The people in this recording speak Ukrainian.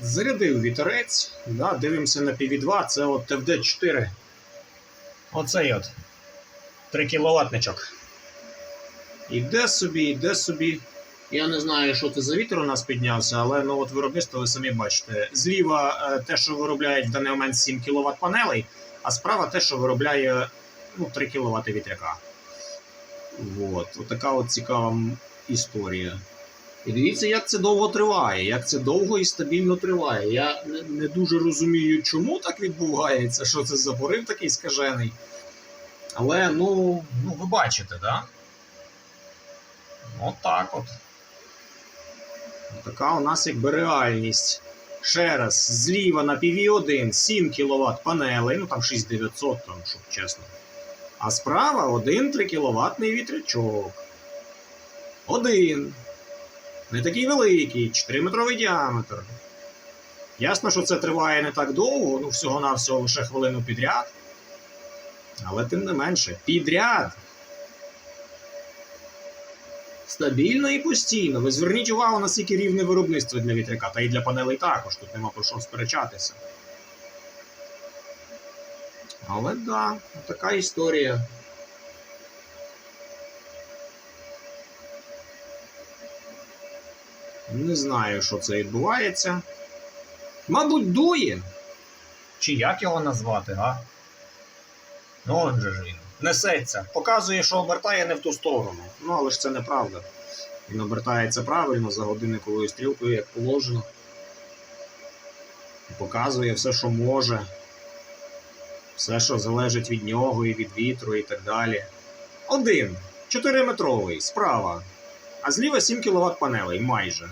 Зарядив вітерець, да, дивимося на PV2, це от FD4. Оцей от 3 кВт-ничок. Іде собі, іде собі. Я не знаю, що це за вітер у нас піднявся, але ну от виробництво ви самі бачите. Зліва е, те, що виробляють в даний момент 7 кВт панелей, а справа те, що виробляє ну, 3 кВт вітряка. От, от така от цікава історія. І дивіться, як це довго триває, як це довго і стабільно триває. Я не, дуже розумію, чому так відбувається, що це за порив такий скажений. Але ну, ну ви бачите? Да? От так от. Така у нас якби реальність. Ще раз, зліва на PV1 7 кВт панелей, ну там 6900, там, щоб чесно. А справа один 3 кВт вітрячок. Один. Не такий великий, 4-метровий діаметр. Ясно, що це триває не так довго, ну всього-навсього лише хвилину підряд. Але тим не менше, підряд. Стабільно і постійно. Ви зверніть увагу, наскільки рівне виробництво для вітряка, та й для панелей також, тут нема про що сперечатися. Але да, така історія. Не знаю, що це відбувається. Мабуть, дує. Чи як його назвати, а? Ну, он же ж він. Несеться. Показує, що обертає не в ту сторону. Ну, але ж це неправда. Він обертається правильно за годинниковою стрілкою, як положено. І Показує все, що може. Все, що залежить від нього і від вітру, і так далі. Один. 4-метровий, справа. А зліва 7 кВт панелей майже.